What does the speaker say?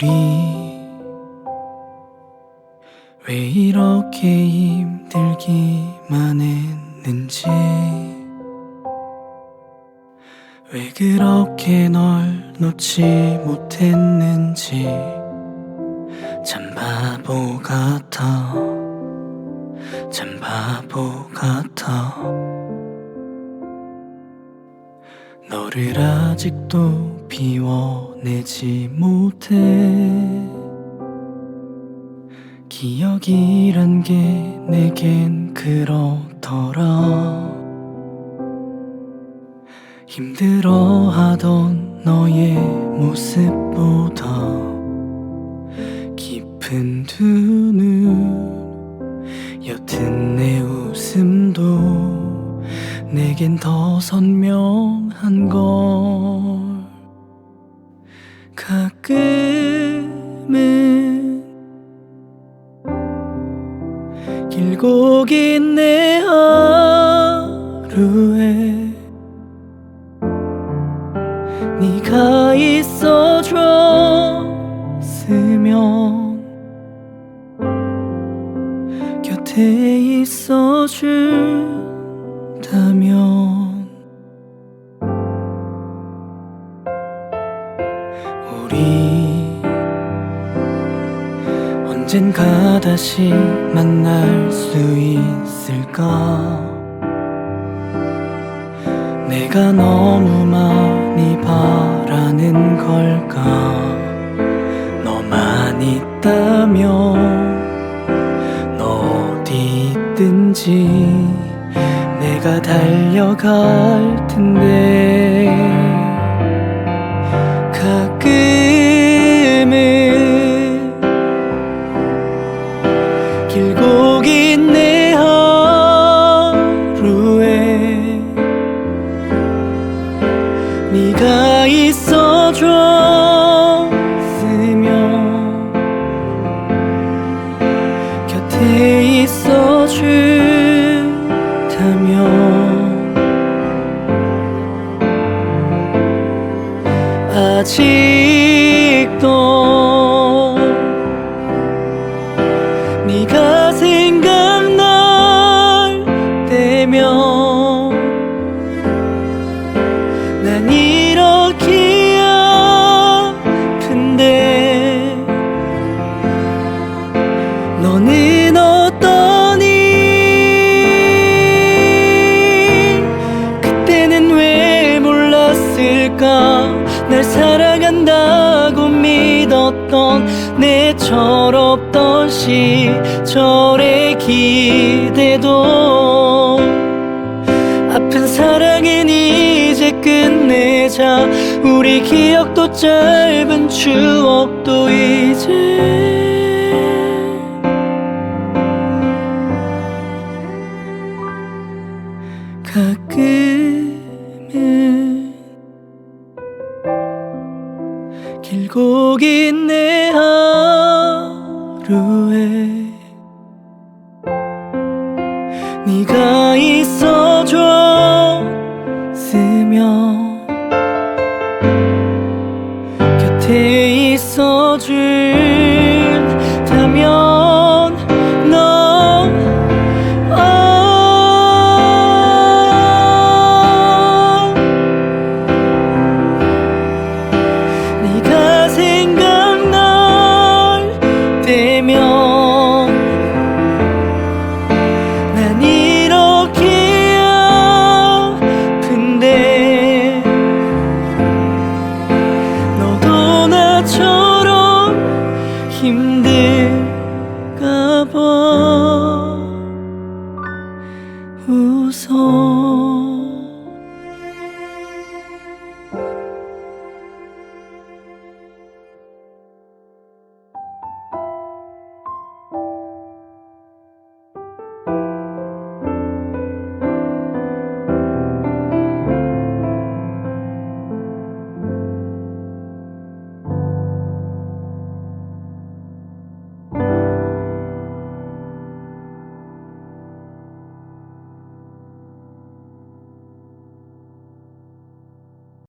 우리. 왜 이렇게 힘들기만 했는지. 왜 그렇게 널 놓지 못했는지. 참 바보 같아. 참 바보 같아. 너를 아직도 비워내지 못해. 기억이란 게 내겐 그렇더라. 힘들어하던 너의 모습보다 깊은 두 눈 옅은 내 웃음도 내겐 더 선명한 걸 가끔은 길고 긴 내 하루에 네가 있어줬으면 곁에 있어준다면 언젠가 다시 만날 수 있을까? 내가 너무 많이 바라는 걸까? 너만 있다면 너 어디 있든지 내가 달려갈 텐데 네가 있어줬으면 곁에 있어준다면 아직 난 이렇게 아픈데 너는 어떠니 그때는 왜 몰랐을까? 날 사랑한다고 믿었던 내 철없던 시절의 기대도 아픈 사랑은 이 제 끝내자. 우리 기억도 짧은 추억도 이제. 가끔은 길고 긴 내 하루에 네가